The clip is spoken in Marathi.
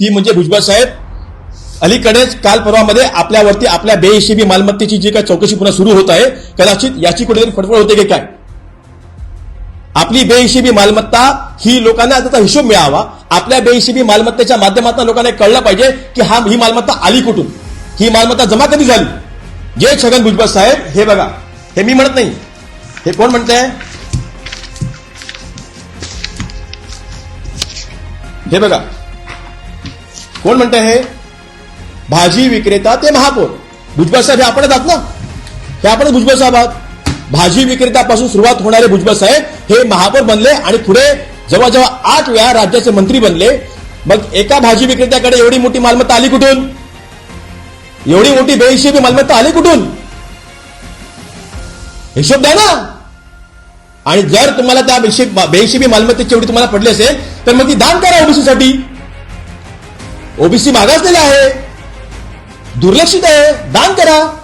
ती म्हणजे भुजबळ साहेब अलीकडेच काल परवामध्ये आपल्यावरती आपल्या बेहिशेबी मालमत्तेची जी काय चौकशी पुन्हा सुरू होत आहे कदाचित याची कुठेतरी फडफड होते की काय? आपली बेहिशेबी मालमत्ता ही लोकांना त्याचा हिशोब मिळावा. आपल्या बेहिशेबी मालमत्तेच्या माध्यमातून लोकांना कळलं पाहिजे की हा ही मालमत्ता आली कुठून? ही मालमत्ता जमा कधी झाली? जे छगन भुजबळ साहेब हे बघा. हे मी म्हणत नाही. हे कोण म्हणतंय? हे बघा. कोण म्हणत हे? भाजी विक्रेता ते महापौर. भुजबळ साहेब हे आपणच आहात ना? हे आपणच भुजबळ साहेब आहात. भाजी विक्रेत्यापासून सुरुवात होणारे भुजबळ साहेब हे महापौर बनले आणि पुढे जवळजवळ आठ वेळा राज्याचे मंत्री बनले. मग एका भाजी विक्रेत्याकडे एवढी मोठी मालमत्ता आली कुठून? एवढी मोठी बेहिशेबी मालमत्ता आली कुठून? हिशोब द्या ना. आणि जर तुम्हाला त्या बेहिशेबी मालमत्तेची एवढी तुम्हाला पडली असेल तर मग ती दान करा ओबीसीसाठी साठी. ओबीसी मागासलेला आहे. दुर्लक्षित आहे. दान करा.